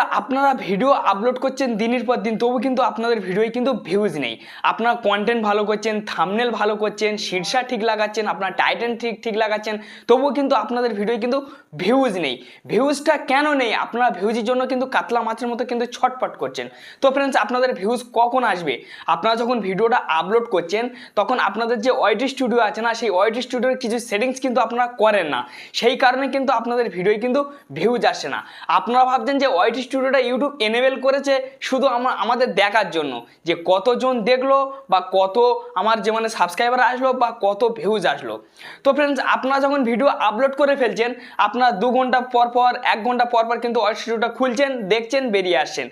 বন্ধুরা আপনারা video upload করছেন দিনের পর দিন, তবু কিন্তু আপনাদের ভিডিওয় কিন্তু ভিউজ নেই। আপনারা কন্টেন্ট ভালো করছেন থামনেল ভালো করছেন, শীর্ষা ঠিক লাগাচ্ছেন, আপনার টাইটেন ঠিক ঠিক লাগাচ্ছেন তবুও কিন্তু আপনাদের ভিডিওয় কিন্তু ভিউজ নেই। ভিউজটা কেন নেই? আপনারা ভিউজের জন্য কিন্তু কাতলা মাছের মতো কিন্তু ছটপট করছেন। তো ফ্রেন্ডস আপনাদের ভিউজ কখন আসবে? আপনারা যখন ভিডিওটা আপলোড করছেন, তখন আপনাদের যে ওয়াইটি স্টুডিও আছে না, সেই ওয়াইটি স্টুডিওর কিছু সেটিংস কিন্তু আপনারা করেন না। সেই কারণে কিন্তু আপনাদের ভিডিওয় কিন্তু ভিউজ আসে না। আপনারা ভাবছেন যে ওয়াইটি স্টুডিওটা ইউটিউব এনেবেল করেছে শুধু আমার আমাদের দেখার জন্য। যে কতজন দেখল বা কত আমার যে মানে সাবস্ক্রাইবার আসলো বা কত ভিউজ আসলো। তো ফ্রেন্ডস আপনারা যখন ভিডিও আপলোড করে ফেলছেন, আপনারা দু ঘণ্টা পর পর, এক ঘণ্টা পর পর কিন্তু স্টুডিওটা খুলছেন, দেখছেন, বেরিয়ে আসছেন।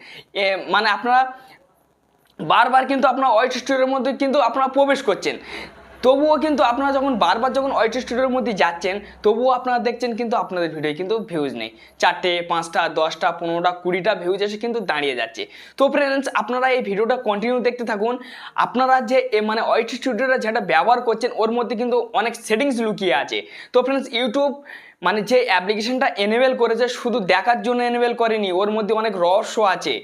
মানে আপনারা বারবার কিন্তু আপনার ওয়াইট স্টুডিওর মধ্যে কিন্তু আপনারা প্রবেশ করছেন। তবুও কিন্তু আপনারা যখন বারবার যখন ওয়াইট স্টুডিওর মধ্যে যাচ্ছেন, তবুও আপনারা দেখছেন কিন্তু আপনাদের ভিডিও কিন্তু ভিউজ নেই। চারটে, পাঁচটা, দশটা, পনেরোটা, কুড়িটা ভিউজ এসে কিন্তু দাঁড়িয়ে যাচ্ছে। তো ফ্রেন্ডস আপনারা এই ভিডিওটা কন্টিনিউ দেখতে থাকুন। আপনারা যে মানে ওয়াইট স্টুডিওটা যেটা ব্যবহার করছেন, ওর মধ্যে কিন্তু অনেক সেটিংস লুকিয়ে আছে। তো ফ্রেন্ডস ইউটিউব মানে যে অ্যাপ্লিকেশনটা এনেবেল করেছে শুধু দেখার জন্য এনেবেল করেনি, ওর মধ্যে অনেক রহস্য আছে।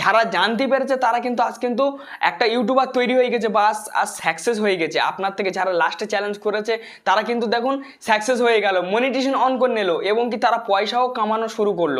যারা জানতে পেরেছে তারা কিন্তু আজ কিন্তু একটা ইউটিউবার তৈরি হয়ে গেছে বা আজ সাকসেস হয়ে গেছে। আপনার থেকে যারা লাস্টে চ্যালেঞ্জ করেছে, তারা কিন্তু দেখুন সাকসেস হয়ে গেল মনিটেশন অন করে নিল এবং কি তারা পয়সাও কামানো শুরু করল।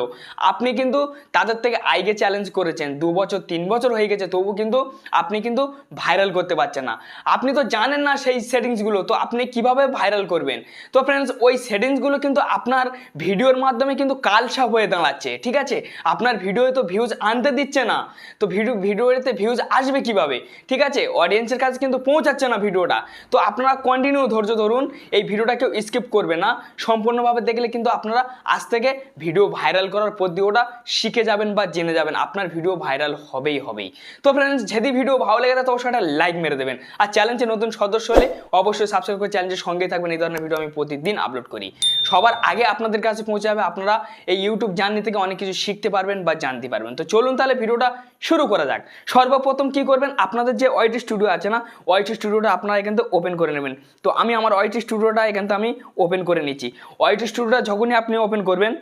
আপনি কিন্তু তাদের থেকে আইগে চ্যালেঞ্জ করেছেন, দু বছর, তিন বছর হয়ে গেছে, তবু কিন্তু আপনি কিন্তু ভাইরাল করতে পারছেন না। আপনি তো জানেন না সেই সেটিংসগুলো তো আপনি কীভাবে ভাইরাল করবেন? তো ফ্রেন্ডস ওই সেটিংসগুলো কিন্তু আপনার ভিডিওর মাধ্যমে কিন্তু কালসাপ হয়ে দাঁড়াচ্ছে, ঠিক আছে? আপনার ভিডিওতে তো ভিউজ আনতে দিচ্ছে না, তো ভিডিও, ভিডিওতে ভিউজ আসবে কীভাবে? ঠিক আছে? অডিয়েন্সের কাছে কিন্তু পৌঁছাচ্ছে না ভিডিওটা, তো আপনারা কন্টিনিউ ধৈর্য ধরুন, এই ভিডিওটা কেউ স্কিপ করবে না, সম্পূর্ণভাবে দেখলে কিন্তু আপনারা আজ থেকে ভিডিও ভাইরাল করার পদ্ধতিটা শিখে যাবেন বা জেনে যাবেন, আপনার ভিডিও ভাইরাল হবেই হবেই। তো ফ্রেন্ডস যদি ভিডিও ভালো লেগে থাকে অবশ্যই একটা লাইক মেরে দেবেন, আর চ্যালেঞ্জে নতুন সদস্য হলে অবশ্যই সাবস্ক্রাইব করে চ্যালেঞ্জের সঙ্গেই থাকবেন, এই ধরনের ভিডিও আমি প্রতিদিন আপলোড করি। সবার আগে আপনাদের কাছে পৌঁছে যাবে। আপনারা এই ইউটিউব জার্নি থেকে অনেক কিছু শিখতে পারবেন বা জানতে পারবেন। তো চলুন তাহলে ভিডিওটা শুরু করা যাক। সর্বপ্রথম কি করবেন? আপনাদের যে ওয়াইটি স্টুডিও আছে না ওয়াইটি স্টুডিওটা আপনারা এখান থেকে ওপেন করে নেবেন। তো আমি আমার ওয়াইটি স্টুডিওটা এখান থেকে আমি ওপেন করে নিচ্ছি। ওয়াইটি স্টুডিওটা যখনই আপনি ওপেন করবেন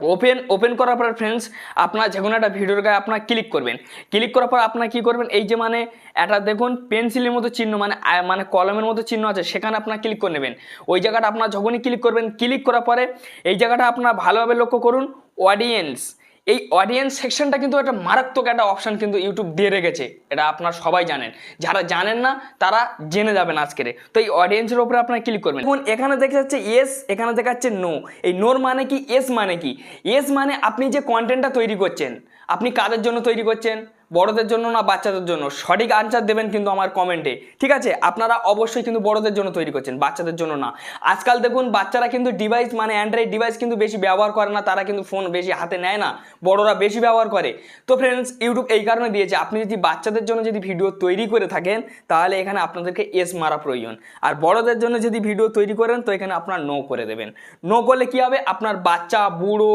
ওপেন ওপেন করার পর ফ্রেন্ডস আপনার যে কোনো একটা ভিডিওর গায়ে আপনার ক্লিক করবেন। ক্লিক করার পর আপনার কী করবেন? এই যে মানে এটা দেখুন পেন্সিলের মতো চিহ্ন মানে মানে কলমের মতো চিহ্ন আছে, সেখানে আপনার ক্লিক করে নেবেন। ওই জায়গাটা আপনার যখনই ক্লিক করবেন ক্লিক করার পরে এই জায়গাটা আপনার ভালোভাবে লক্ষ্য করুন অডিয়েন্স এই অডিয়েন্স সেকশনটা কিন্তু একটা মারাত্মক একটা অপশান কিন্তু ইউটিউব দিয়ে রেখেছে। এটা আপনার সবাই জানেন। যারা জানেন না, তারা জেনে যাবেন আজকের তো এই অডিয়েন্সের উপরে আপনারা ক্লিক করবেন। এখন এখানে দেখা যাচ্ছে এস এখানে দেখা যাচ্ছে নো এই নোর মানে কি? এস মানে কি? এস মানে আপনি যে কন্টেন্টটা তৈরি করছেন, আপনি কাদের জন্য তৈরি করছেন? বড়দের জন্য না, বাচ্চাদের জন্য? সঠিক আনসার দেবেন কিন্তু আমার কমেন্টে ঠিক আছে? আপনারা অবশ্যই কিন্তু বড়দের জন্য তৈরি করছেন, বাচ্চাদের জন্য না। আজকাল দেখুন, বাচ্চারা কিন্তু ডিভাইস মানে অ্যান্ড্রয়েড ডিভাইস কিন্তু বেশি ব্যবহার করে না, তারা কিন্তু ফোন বেশি হাতে নেয় না, বড়রা বেশি ব্যবহার করে। তো ফ্রেন্ডস ইউটিউব এই কারণে দিয়েছে, আপনি যদি বাচ্চাদের জন্য যদি ভিডিও তৈরি করে থাকেন, তাহলে এখানে আপনাদেরকে এস মারা প্রয়োজন। আর বড়দের জন্য যদি ভিডিও তৈরি করেন, তো এখানে আপনার নো করে দেবেন। নো করলে কি হবে? আপনার বাচ্চা, বুড়ো,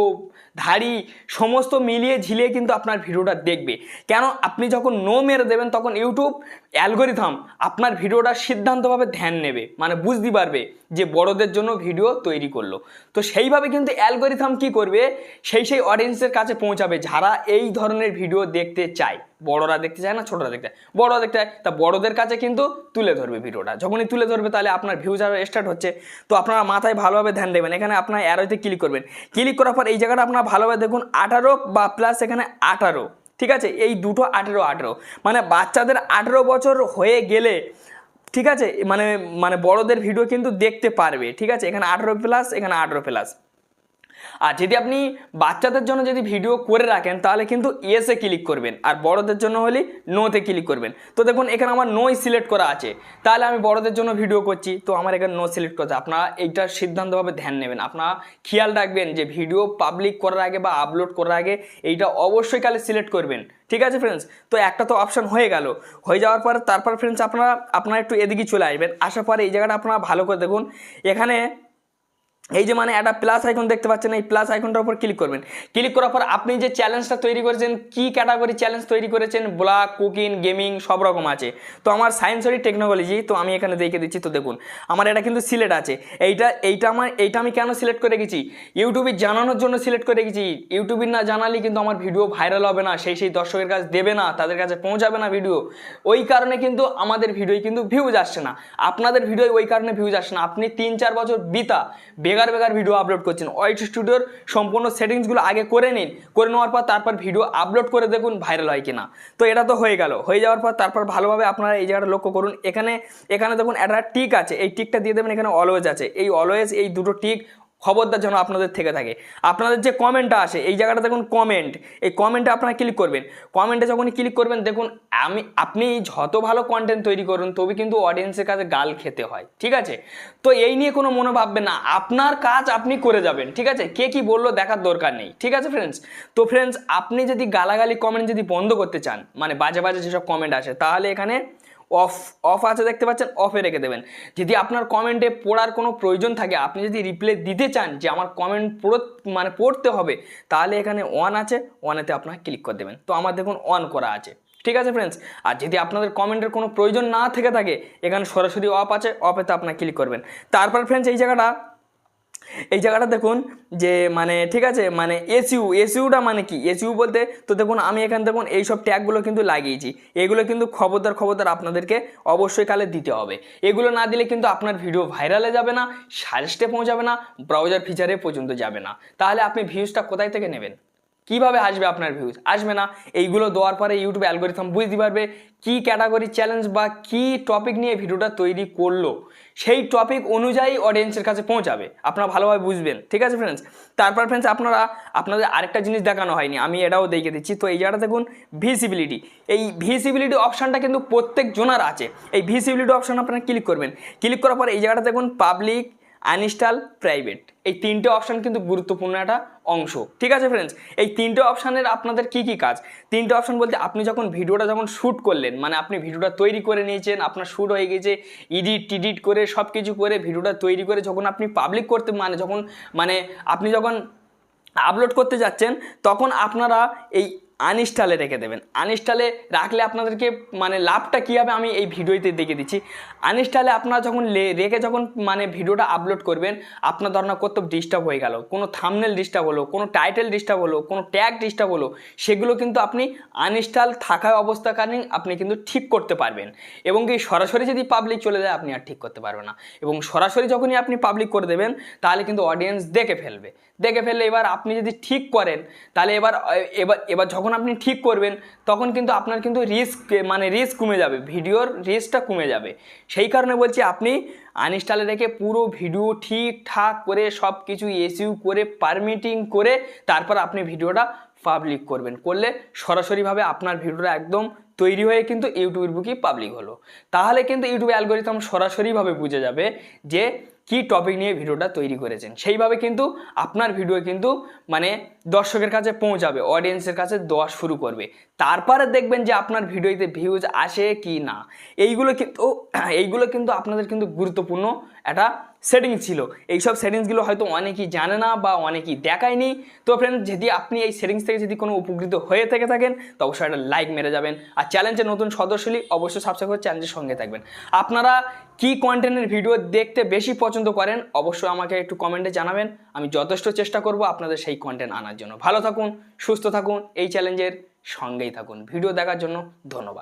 ধাড়ি, সমস্ত মিলিয়ে ঝিলিয়ে কিন্তু আপনার ভিডিওটা দেখবে। কেন আপনি যখন নো মেরে দেবেন তখন ইউটিউব অ্যালগোরিথাম আপনার ভিডিওটা সিদ্ধান্তভাবে ধ্যান নেবে মানে বুঝতে পারবে যে বড়দের জন্য ভিডিও তৈরি করল। তো সেইভাবে কিন্তু অ্যালগোরিথাম কি করবে? সেই সেই অডিয়েন্সের কাছে পৌঁছাবে যারা এই ধরনের ভিডিও দেখতে চায়। বড়রা দেখতে চায় না, ছোটরা দেখতে চায়। বড়রা দেখতে চায়, তা বড়দের কাছে কিন্তু তুলে ধরবে ভিডিওটা। যখনই তুলে ধরবে তাহলে আপনার ভিউজ আরও স্টার্ট হচ্ছে। তো আপনারা মাথায় ভালোভাবে ধ্যান দেবেন। এখানে আপনার অ্যারোতে ক্লিক করবেন। ক্লিক করার পর এই জায়গাটা আপনারা ভালোভাবে দেখুন, আঠারো বা প্লাস এখানে আঠারো। ঠিক আছে? এই দুটো আঠেরো আঠেরো। মানে বাচ্চাদের আঠেরো বছর হয়ে গেলে, ঠিক আছে? মানে মানে বড়দের ভিডিও কিন্তু দেখতে পারবে, ঠিক আছে? এখানে আঠেরো প্লাস এখানে আঠেরো প্লাস আর যদি আপনি বাচ্চাদের জন্য যদি ভিডিও করে রাখেন, তাহলে কিন্তু ইয়েসে ক্লিক করবেন। আর বড়দের জন্য হলে নোতে ক্লিক করবেন। তো দেখুন, এখানে আমার নোই সিলেক্ট করা আছে। তাহলে আমি বড়দের জন্য ভিডিও করছি। তো আমার এখানে নো সিলেক্ট করছে আপনারা এইটার সিদ্ধান্তভাবে ধ্যান নেবেন। আপনারা খেয়াল রাখবেন যে ভিডিও পাবলিক করার আগে বা আপলোড করার আগে এইটা অবশ্যই কালে সিলেক্ট করবেন। ঠিক আছে ফ্রেন্ডস তো একটা তো অপশান হয়ে গেল। হয়ে যাওয়ার পর, তারপর ফ্রেন্ডস আপনারা আপনারা একটু এদিকে চলে আসবেন। আসার পরে এই জায়গাটা আপনারা ভালো করে দেখুন। এখানে এই যে মানে একটা প্লাস আইকন দেখতে পাচ্ছেন, এই প্লাস আইকনটার উপর ক্লিক করবেন। ক্লিক করার পর আপনি যে চ্যালেঞ্জটা তৈরি করেছেন, কি ক্যাটাগরি চ্যালেঞ্জ তৈরি করেছেন ব্লগ কুকিং গেমিং সব রকম আছে। তো আমার সায়েন্সরি টেকনোলজি তো আমি এখানে দেখে দিচ্ছি, তো দেখুন, আমার এটা কিন্তু সিলেক্ট আছে। এইটা এইটা আমার, এইটা আমি কেন সিলেক্ট করে গেছি ইউটিউবে জানানোর জন্য সিলেক্ট করে গেছি ইউটিউবে না জানালে কিন্তু আমার ভিডিও ভাইরাল হবে না, সেই সেই দর্শকের কাছে দেবে না, তাদের কাছে পৌঁছাবে না ভিডিও ওই কারণে কিন্তু আমাদের ভিডিওয় কিন্তু ভিউজ আসছে না। আপনাদের ভিডিও ওই কারণে ভিউজ আসছে না। আপনি তিন, চার বছর বিতা বেগার বেগার ভিডিও আপলোড করছেন। ওয়াইট স্টুডিওর সম্পূর্ণ সেটিংসগুলো আগে করে নিন, করে নেওয়ার পর তারপর ভিডিও আপলোড করে দেখুন ভাইরাল হয় কিনা। তো এটা তো হয়ে গেল। হয়ে যাওয়ার পর তারপর ভালোভাবে আপনারা এই জায়গাটা লক্ষ্য করুন। এখানে এখানে দেখুন একটা টিক আছে। এই টিকটা দিয়ে দেবেন এখানে অলওয়েজ আছে। এই অলওয়েজ এই দুটো টিক খবরদার যেন আপনাদের থেকে থাকে। আপনাদের যে কমেন্টটা আসে, এই জায়গাটা দেখুন কমেন্ট এই কমেন্টে আপনারা ক্লিক করবেন। কমেন্টে যখনই ক্লিক করবেন, দেখুন আমি, আপনি যত ভালো কন্টেন্ট তৈরি করুন তবে কিন্তু অডিয়েন্সের কাছে গাল খেতে হয়, ঠিক আছে? তো এই নিয়ে কোনো মনে ভাববেন না, আপনার কাজ আপনি করে যাবেন, ঠিক আছে? কে কি বলল দেখার দরকার নেই, ঠিক আছে ফ্রেন্ডস তো ফ্রেন্ডস আপনি যদি গালাগালি কমেন্ট যদি বন্ধ করতে চান মানে বাজে বাজে যেসব কমেন্ট আসে, তাহলে এখানে অফ অফ আছে দেখতে পাচ্ছেন অফে রেখে দেবেন। যদি আপনার কমেন্টে পড়ার কোনো প্রয়োজন থাকে, আপনি যদি রিপ্লাই দিতে চান যে আমার কমেন্ট পড়ো মানে পড়তে হবে, তাহলে এখানে অন আছে অনেতে আপনার ক্লিক করে দেবেন। তো আমার দেখুন অন করা আছে। ঠিক আছে ফ্রেন্ডস আর যদি আপনাদের কমেন্টের কোনো প্রয়োজন না থেকে থাকে, এখানে সরাসরি অফ আছে অফেতে আপনার ক্লিক করবেন। তারপর ফ্রেন্ডস এই জায়গাটা এই জায়গাটা দেখুন যে মানে ঠিক আছে মানে এসইউ, এসইউটা মানে কি? এসইউ বলতে তো দেখুন আমি এখানে দেখুন এই সব ট্যাগগুলো কিন্তু লাগিয়েছি। এগুলো কিন্তু খবরদার খবরদার আপনাদেরকে অবশ্যই কালে দিতে হবে। এগুলো না দিলে কিন্তু আপনার ভিডিও ভাইরালে যাবে না সাজেস্টে পৌঁছাবে না ব্রাউজার ফিচারে পর্যন্ত যাবে না। তাহলে আপনি ভিউজটা কোথায় থেকে নেবেন? কীভাবে আসবে আপনার ভিউজ আসবে না। এইগুলো দেওয়ার পরে ইউটিউব অ্যালগোরিথম বুঝতে পারবে কি ক্যাটাগরি চ্যালেঞ্জ বা কি টপিক নিয়ে ভিডিওটা তৈরি করল। সেই টপিক অনুযায়ী অডিয়েন্সের কাছে পৌঁছাবে। আপনারা ভালোভাবে বুঝবেন। ঠিক আছে ফ্রেন্ডস তারপর ফ্রেন্ডস আপনারা, আপনাদের আরেকটা জিনিস দেখানো হয়নি। আমি এটাও দেখে দিচ্ছি। তো এই জায়গাটা দেখুন ভিসিবিলিটি এই ভিসিবিলিটি অপশানটা কিন্তু প্রত্যেক জনার আছে। এই ভিসিবিলিটি অপশান আপনারা ক্লিক করবেন। ক্লিক করার পর এই জায়গাটা দেখুন পাবলিক আনইনস্টল প্রাইভেট এই তিনটে অপশান কিন্তু গুরুত্বপূর্ণ একটা অংশ। ঠিক আছে ফ্রেন্ডস এই তিনটে অপশানের আপনাদের কি কি কাজ? তিনটে অপশান বলতে আপনি যখন ভিডিওটা যখন শ্যুট করলেন মানে আপনি ভিডিওটা তৈরি করে নিয়েছেন, আপনার শ্যুট হয়ে গেছে এডিট টিডিট করে সব কিছু করে ভিডিওটা তৈরি করে যখন আপনি পাবলিক করতে মানে যখন মানে আপনি যখন আপলোড করতে যাচ্ছেন, তখন আপনারা এই আনইনস্টলে রেখে দেবেন। আনইনস্টলে রাখলে আপনাদেরকে মানে লাভটা কী হবে আমি এই ভিডিওতে দেখে দিচ্ছি। আনইনস্টলে আপনারা যখন রেখে যখন মানে ভিডিওটা আপলোড করবেন, আপনার ধরনা কত ডিস্টার্ব হয়ে গেল, কোনো থামনেল ডিস্টার্ব হলো, কোনো টাইটেল ডিস্টার্ব হলো, কোনো ট্যাগ ডিস্টার্ব হলো, সেগুলো কিন্তু আপনি আনইনস্টল থাকা অবস্থাকালীন আপনি কিন্তু ঠিক করতে পারবেন। এবং কি সরাসরি যদি পাবলিক চলে যায়, আপনি আর ঠিক করতে পারবেন না। এবং সরাসরি যখনই আপনি পাবলিক করে দেবেন, তাহলে কিন্তু অডিয়েন্স দেখে ফেলবে। দেখে ফেললে এবার আপনি যদি ঠিক করেন, তাহলে এবার এবার এবার যখন আপনি ঠিক করবেন, তখন কিন্তু আপনার কিন্তু রিস্ক মানে রিস্ক কমে যাবে, ভিডিওর রিস্কটা কমে যাবে। সেই কারণে বলছি আপনি আনইনস্টলে রেখে পুরো ভিডিও ঠিকঠাক করে সব কিছু এসিউ করে পারমিটিং করে, তারপর আপনি ভিডিওটা পাবলিক করবেন। করলে সরাসরিভাবে আপনার ভিডিওটা একদম তৈরি হয়ে কিন্তু ইউটিউবের বুকই পাবলিক হলো। তাহলে কিন্তু ইউটিউব অ্যালগোরিথম সরাসরিভাবে বুঝে যাবে যে কি টপিক নিয়ে ভিডিওটা তৈরি করেছেন? সেইভাবে কিন্তু আপনার ভিডিও কিন্তু মানে দর্শকের কাছে পৌঁছাবে অডিয়েন্সের কাছে দেওয়া শুরু করবে। তারপরে দেখবেন যে আপনার ভিডিওতে ভিউজ আসে কি না। এইগুলো কিন্তু এইগুলো কিন্তু আপনাদের কিন্তু গুরুত্বপূর্ণ একটা সেটিংস ছিল। এইসব সেটিংসগুলো হয়তো অনেকেই জানে না বা অনেকেই দেখায়নি। তো ফ্রেন্ড যদি আপনি এই সেটিংস থেকে যদি কোনো উপকৃত হয়ে থেকে থাকেন, তো অবশ্যই একটা লাইক মেরে যাবেন। আর চ্যালেঞ্জের নতুন সদস্য হলে অবশ্যই সাবস্ক্রাইব করে চ্যালেঞ্জের সঙ্গে থাকবেন। আপনারা কি কন্টেন্টের ভিডিও দেখতে বেশি পছন্দ করেন, অবশ্যই আমাকে একটু কমেন্টে জানাবেন। আমি যথেষ্ট চেষ্টা করব আপনাদের সেই কন্টেন্ট আনার জন্য। ভালো থাকুন, সুস্থ থাকুন, এই চ্যালেঞ্জের সঙ্গেই থাকুন। ভিডিও দেখার জন্য ধন্যবাদ।